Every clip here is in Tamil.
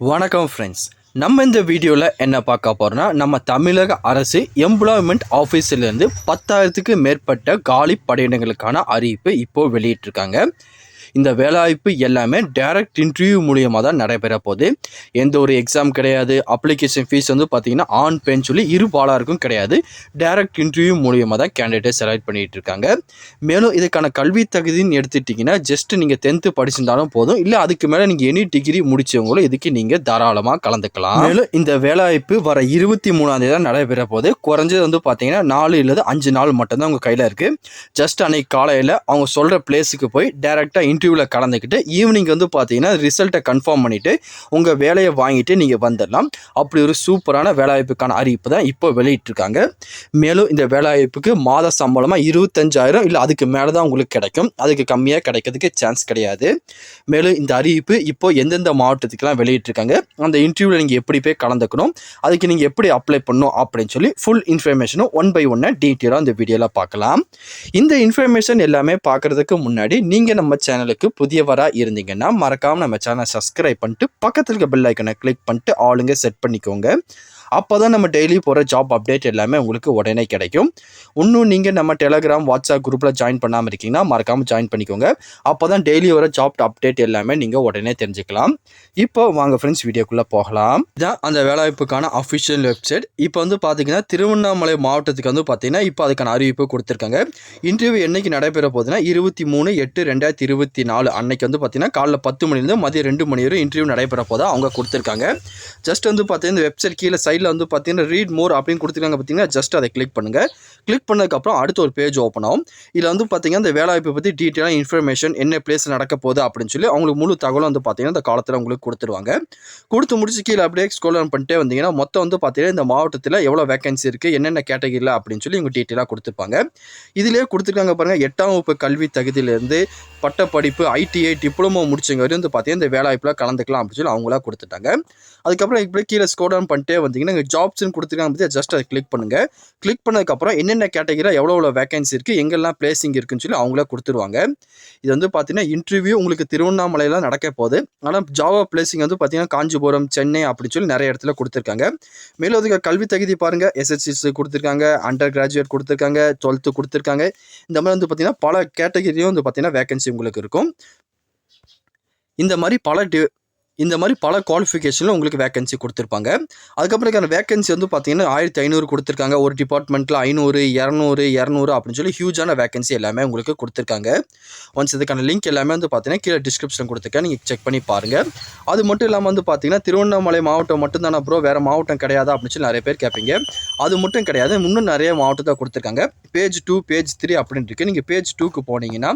வணக்கம் ஃப்ரெண்ட்ஸ் நம்ம இந்த வீடியோவில் என்ன பார்க்க போகிறோன்னா நம்ம தமிழக அரசு எம்ப்ளாய்மெண்ட் ஆஃபீஸிலேருந்து பத்தாயிரத்துக்கு மேற்பட்ட காலி படையிடங்களுக்கான அறிவிப்பு இப்போது வெளியிட்டிருக்காங்க. இந்த வேலைவாய்ப்பு எல்லாமே டைரக்ட் இன்டர்வியூ மூலியமாக தான் நடைபெற போகுது. எந்த ஒரு எக்ஸாம் கிடையாது. அப்ளிகேஷன் ஃபீஸ் வந்து பார்த்தீங்கன்னா ஆன் பென் சொல்லி இரு பாலாருக்கும் கிடையாது. டைரக்ட் இன்டர்வியூ மூலியமாக தான் கேண்டிடேட் செலக்ட் பண்ணிகிட்டு இருக்காங்க. மேலும் இதுக்கான கல்வி தகுதின்னு எடுத்துட்டிங்கன்னா ஜஸ்ட் நீங்கள் டென்த்து படிச்சிருந்தாலும் போதும். இல்லை அதுக்கு மேலே நீங்கள் எனி டிகிரி முடிச்சவங்களும் இதுக்கு நீங்கள் தாராளமாக கலந்துக்கலாம். மேலும் இந்த வேலைவாய்ப்பு வர இருபத்தி மூணாம் தேதி தான் நடைபெற போது குறைஞ்சது வந்து பார்த்தீங்கன்னா நாலு இல்லது அஞ்சு நாள் மட்டும்தான் உங்கள் கையில் இருக்குது ஜஸ்ட் அன்னைக்கு காலையில் அவங்க சொல்கிற பிளேஸுக்கு போய் டேரெக்டாக இன்டர்வியூவில் கலந்துக்கிட்டு ஈவினிங் வந்து பார்த்தீங்கன்னா ரிசல்ட்டை கன்ஃபார்ம் பண்ணிவிட்டு உங்கள் வேலையை வாங்கிட்டு நீங்கள் வந்துடலாம். அப்படி ஒரு சூப்பரான வேலைவாய்ப்புக்கான அறிவிப்பு தான் இப்போ வெளியிட்டிருக்காங்க. மேலும் இந்த வேலைவாய்ப்புக்கு மாத சம்பளமாக இருபத்தஞ்சாயிரம் இல்லை அதுக்கு மேலே தான் உங்களுக்கு கிடைக்கும். அதுக்கு கம்மியாக கிடைக்கிறதுக்கு சான்ஸ் கிடையாது. மேலும் இந்த அறிவிப்பு இப்போ எந்தெந்த மாவட்டத்துக்கெல்லாம் வெளியிட்டிருக்காங்க அந்த இன்டர்வியூவில் நீங்கள் எப்படி போய் கலந்துக்கணும் அதுக்கு நீங்கள் எப்படி அப்ளை பண்ணணும் அப்படின்னு சொல்லி ஃபுல் இன்ஃபர்மேஷனும் ஒன் பை ஒன்னாக டீட்டெயிலாக இந்த வீடியோவில் பார்க்கலாம். இந்த இன்ஃபர்மேஷன் எல்லாமே பார்க்குறதுக்கு முன்னாடி நீங்கள் நம்ம சேனலுக்கு புதியவராக இருந்தீங்கன்னா மறக்காமல் நம்ம சேனலை சப்ஸ்கிரைப் பண்ணிட்டு பக்கத்தில் இருக்க பெல் ஐக்கனை கிளிக் பண்ணிட்டு ஆளுங்க செட் பண்ணிக்கோங்க. அப்போ தான் நம்ம டெய்லி போகிற ஜாப் அப்டேட் எல்லாமே உங்களுக்கு உடனே கிடைக்கும். இன்னும் நீங்கள் நம்ம டெலகிராம் வாட்ஸ்அப் குரூப்பில் ஜாயின் பண்ணாமல் இருக்கீங்கன்னா மறக்காமல் ஜாயின் பண்ணிக்கோங்க. அப்போ தான் டெய்லி வர ஜாப் அப்டேட் எல்லாமே நீங்கள் உடனே தெரிஞ்சுக்கலாம். இப்போ வாங்க ஃப்ரெண்ட்ஸ் வீடியோக்குள்ளே போகலாம். இதான் அந்த வேலைவாய்ப்புக்கான அஃபிஷியல் வெப்சைட் இப்போ வந்து பார்த்தீங்கன்னா திருவண்ணாமலை மாவட்டத்துக்கு வந்து பார்த்தீங்கன்னா இப்போ அதுக்கான அறிவிப்பு கொடுத்துருக்காங்க. இன்டர்வியூ என்னைக்கு நடைபெற போகுதுன்னா இருபத்தி மூணு எட்டு ரெண்டாயிரத்தி இருபத்தி நாலு அன்னைக்கு வந்து பார்த்தீங்கன்னா காலைல பத்து மணிலேருந்து மதியம் ரெண்டு மணி வரை இன்டர்வியூ நடைபெற போதா அவங்க கொடுத்துருக்காங்க. ஜஸ்ட் வந்து பார்த்தீங்கன்னா இந்த வெப்சைட் கீழே சைடில் வந்து பார்த்தீங்கன்னா ரீட் மோர் அப்படின்னு கொடுத்துருக்காங்க பார்த்தீங்கன்னா ஜஸ்ட் அதை கிளிக் பண்ணுங்கள் கிளிக் பண்ணதுக்கப்புறம் அடுத்த ஒரு பேஜ் ஓப்பன் ஆகும். இதில் வந்து பார்த்தீங்கன்னா இந்த வேலைவாய்ப்பை பற்றி டீட்டெயிலாக இன்ஃபர்மேஷன் என்ன பிளேஸ் நடக்க போகுது அப்படின்னு சொல்லி அவங்களுக்கு முழு தகவலும் வந்து பார்த்தீங்கன்னா இந்த காலத்தில் உங்களுக்கு கொடுத்துருவாங்க. கொடுத்து முடிச்சு கீழே அப்படியே ஸ்கோல் பண்ணிட்டே வந்தீங்கன்னா மொத்தம் வந்து பார்த்தீங்கன்னா இந்த மாவட்டத்தில் எவ்வளோ வேகன்சி இருக்குது என்னென்ன கேட்டகரியில் அப்படின்னு சொல்லி இவங்க டீட்டெயிலாக கொடுத்துருப்பாங்க. இதிலே கொடுத்துருக்காங்க பாருங்கள் எட்டாம் வகுப்பு கல்வி தகுதியிலேருந்து பட்டப்படிப்பு ஐடிஐ டிப்ளமோ முடிச்சவங்க வரையும் வந்து பார்த்தீங்கன்னா இந்த வேலைவாய்ப்பில் கலந்துக்கலாம் அப்படின்னு சொல்லி அவங்களா கொடுத்துட்டாங்க. அதுக்கப்புறம் இப்படி கீழே ஸ்கோல் டவுன் பண்ணிட்டே வந்தீங்கன்னா இங்கே ஜாப்ஸ்னு கொடுத்துருக்காங்க பற்றி ஜஸ்ட் அதை கிளிக் பண்ணுங்கள் கிளிக் பண்ணதுக்கப்புறம் என்னென்ன கேட்டகரியில் எவ்வளோ எவ்வளோ வேகன்சி இருக்குது எங்கெல்லாம் பிளேசிங் இருக்குன்னு சொல்லி அவங்களே கொடுத்துருவாங்க. இது வந்து பார்த்தீங்கன்னா இன்டர்வியூ உங்களுக்கு திருவண்ணாமலையில் நடக்க போகுது. ஆனால் ஜாவா பிளேசிங் வந்து பார்த்தீங்கன்னா காஞ்சிபுரம் சென்னை அப்படின்னு சொல்லி நிறைய இடத்துல கொடுத்துருக்காங்க. மேலும் அதுக்கு கல்வி தகுதி பாருங்கள் எஸ்எஸ்சிஸ் கொடுத்துருக்காங்க அண்டர் கிராஜுவேட் கொடுத்துருக்காங்க டுவெல்த்து கொடுத்துருக்காங்க. இந்த மாதிரி வந்து பார்த்தீங்கன்னா பல கேட்டகரியும் வந்து பார்த்தீங்கன்னா வேகன்சி உங்களுக்கு இருக்கும். இந்த மாதிரி பல டி இந்த மாதிரி பல குவாலிஃபிகேஷனில் உங்களுக்கு வேகன்சி கொடுத்துருப்பாங்க. அதுக்கப்புறம் இதுக்கான வேகன்சி வந்து பார்த்தீங்கன்னா ஆயிரத்தி ஐநூறு கொடுத்துருக்காங்க. ஒரு டிபார்ட்மெண்ட்டில் ஐநூறு இரநூறு இரநூறு அப்படின்னு சொல்லி ஹியூஜான வேகன்சி எல்லாமே உங்களுக்கு கொடுத்துருக்காங்க. ஒன்ஸ் இதுக்கான லிங்க் எல்லாமே வந்து பார்த்தீங்கன்னா கீழே டிஸ்கிரிப்ஷன் கொடுத்துருக்கேன். நீங்கள் செக் பண்ணி பாருங்கள் அது மட்டும் இல்லாமல் வந்து பார்த்தீங்கன்னா திருவண்ணாமலை மாவட்டம் மட்டும்தானே ப்ரோ வேறு மாவட்டம் கிடையாது அப்படின்னு சொல்லி நிறைய பேர் கேட்பீங்க. அது மட்டும் கிடையாது. இன்னும் நிறைய மாவட்டத்தை கொடுத்துருக்காங்க. பேஜ் டூ பேஜ் த்ரீ அப்படின்னு இருக்குது நீங்கள் பேஜ் டூக்கு போனீங்கன்னா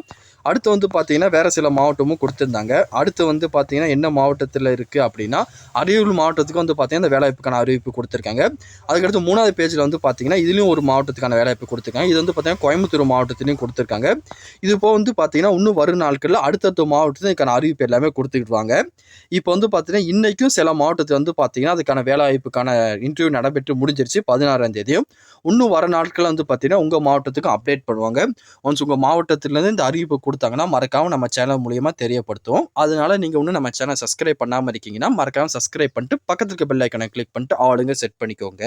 அடுத்து வந்து பார்த்தீங்கன்னா வேறு சில மாவட்டமும் கொடுத்துருந்தாங்க. அடுத்து வந்து பார்த்தீங்கன்னா என்ன மாவட்டத்தில் இருக்குது அப்படின்னா அரியலூர் மாவட்டத்துக்கு வந்து பார்த்தீங்கன்னா இந்த வேலைவாய்ப்புக்கான அறிவிப்பு கொடுத்துருக்காங்க. அதுக்கடுத்து மூணாவது பேஜில் வந்து பார்த்தீங்கன்னா இதுலேயும் ஒரு மாவட்டத்துக்கான வேலைவாய்ப்பு கொடுத்துருக்காங்க. இது வந்து பார்த்தீங்கன்னா கோயம்புத்தூர் மாவட்டத்துலையும் கொடுத்துருக்காங்க. இது இப்போ வந்து பார்த்தீங்கன்னா இன்னும் வரும் நாட்களில் அடுத்தடுத்த மாவட்டத்தில் இதுக்கான அறிவிப்பு எல்லாமே கொடுத்துக்கிடுவாங்க. இப்போ வந்து பார்த்தீங்கன்னா இன்றைக்கும் சில மாவட்டத்தில் வந்து பார்த்தீங்கன்னா அதுக்கான வேலைவாய்ப்புக்கான இன்டர்வியூ நடைபெற்று முடிஞ்சிருச்சு பதினாறாம் தேதியும் இன்னும் வர நாட்களில் வந்து பார்த்தீங்கன்னா உங்கள் மாவட்டத்துக்கும் அப்டேட் பண்ணுவாங்க. ஒன்ஸ் உங்கள் மாவட்டத்துலேருந்து இந்த அறிவிப்பு கொடுத்தாங்கன்னா மறக்காமல் நம்ம சேனல் மூலியமாக தெரியப்படுத்துவோம். அதனால நீங்கள் இன்னும் நம்ம சேனல் சப்ஸ்கிரைப் பண்ணாமல் இருக்கீங்கன்னா மறக்காமல் சப்ஸ்கிரைப் பண்ணிட்டு பக்கத்தில் இருக்க பெல் ஐக்கனை கிளிக் பண்ணிட்டு ஆளுங்க செட் பண்ணிக்கோங்க.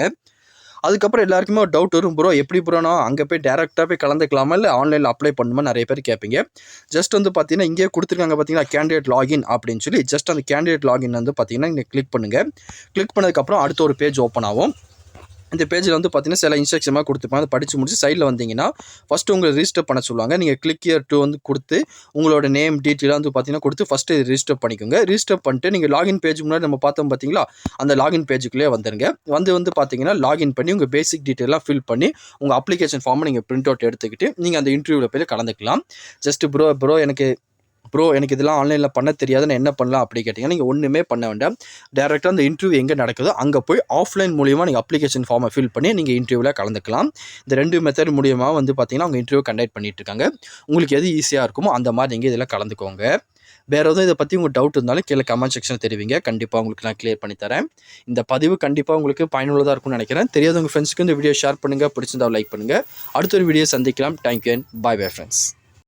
அதுக்கப்புறம் எல்லாருக்குமே ஒரு டவுட் வரும் ப்ரோ எப்படி ப்ரோனா அங்கே போய் டேரெக்டாக போய் கலந்துக்கலாமா? இல்லை ஆன்லைனில் அப்ளை பண்ணுமா? நிறைய பேர் கேட்பீங்க. ஜஸ்ட் வந்து பார்த்தீங்கன்னா இங்கே கொடுத்துருக்காங்க பார்த்தீங்கன்னா கேண்டிடேட் லாகின் அப்படின்னு சொல்லி ஜஸ்ட் அந்த கேண்டிடேட் லாகின் வந்து பார்த்தீங்கன்னா நீங்கள் கிளிக் பண்ணுங்கள் கிளிக் பண்ணதுக்கப்புறம் அடுத்த ஒரு பேஜ் ஓப்பன் ஆகும். இந்த பேஜில் வந்து பார்த்தீங்கன்னா சில இன்ஸ்ட்ரக்ஷனாக கொடுத்துருப்பாங்க அதை படித்து முடிச்சு சைடில் வந்தீங்கன்னா ஃபஸ்ட்டு உங்களை ரிஜிஸ்டர் பண்ண சொல்லுவாங்க. நீங்கள் கிளிக் இயர் டூ வந்து கொடுத்து உங்களோட நேம் டீட்டெயிலாக வந்து பார்த்தீங்கன்னா கொடுத்து ஃபஸ்ட்டு ரிஜிஸ்டர் பண்ணிக்கோங்க. ரிஜிஸ்டர் பண்ணிட்டு நீங்கள் லாகின் பேஜ் முன்னாடி நம்ம பார்த்தோம் பார்த்தீங்களா அந்த லாகின் பேஜுக்குள்ளே வந்துருங்க. வந்து வந்து பார்த்தீங்கன்னா லாகின் பண்ணி உங்கள் பேசிக் டீட்டெயிலாக ஃபில் பண்ணி உங்கள் அப்ளிகேஷன் ஃபார்மை நீங்கள் பிரிண்ட் அவுட் எடுத்துக்கிட்டு நீங்கள் அந்த இன்டர்வியூவில் போய் கலந்துக்கலாம். ஜஸ்ட் ப்ரோ ப்ரோ எனக்கு ப்ரோ எனக்கு இதெல்லாம் ஆன்லைனில் பண்ண தெரியாது நான் என்ன பண்ணலாம் அப்படி கேட்டிங்கன்னா நீங்கள் ஒன்றுமே பண்ண வேண்டாம். டேரெக்டாக அந்த இன்டர்வியூ எங்கே நடக்குதோ அங்கே போய் ஆஃப்லைன் மூலியமாக நீங்கள் அப்ளிகேஷன் ஃபார்மை ஃபில் பண்ணி நீங்கள் இன்டர்வியூவில் கலந்துக்கலாம். இந்த ரெண்டு மெத்தட் மூலியமாக வந்து பார்த்தீங்கன்னா அவங்க இன்டர்வியூ கண்டக்ட் பண்ணிட்டு இருக்காங்க. உங்களுக்கு எது ஈஸியாக இருக்குமோ அந்த மாதிரி நீங்கள் இதில் கலந்துக்கோங்க. வேறு எதுவும் இதை பற்றி உங்களுக்கு டவுட் இருந்தாலும் கீழே கமெண்ட் செக்ஷன் தெரிவிங்க. கண்டிப்பாக உங்களுக்கு நான் கிளியர் பண்ணி தரேன். இந்த பதிவு கண்டிப்பாக உங்களுக்கு பயனுள்ளதாக இருக்கும்னு நினைக்கிறேன். தெரியாதவங்க ஃப்ரெண்ட்ஸ்க்கு இந்த வீடியோ ஷேர் பண்ணுங்கள் பிடிச்சிருந்தா லைக் பண்ணுங்கள் அடுத்த ஒரு வீடியோ சந்திக்கலாம். Thank you and bye bye friends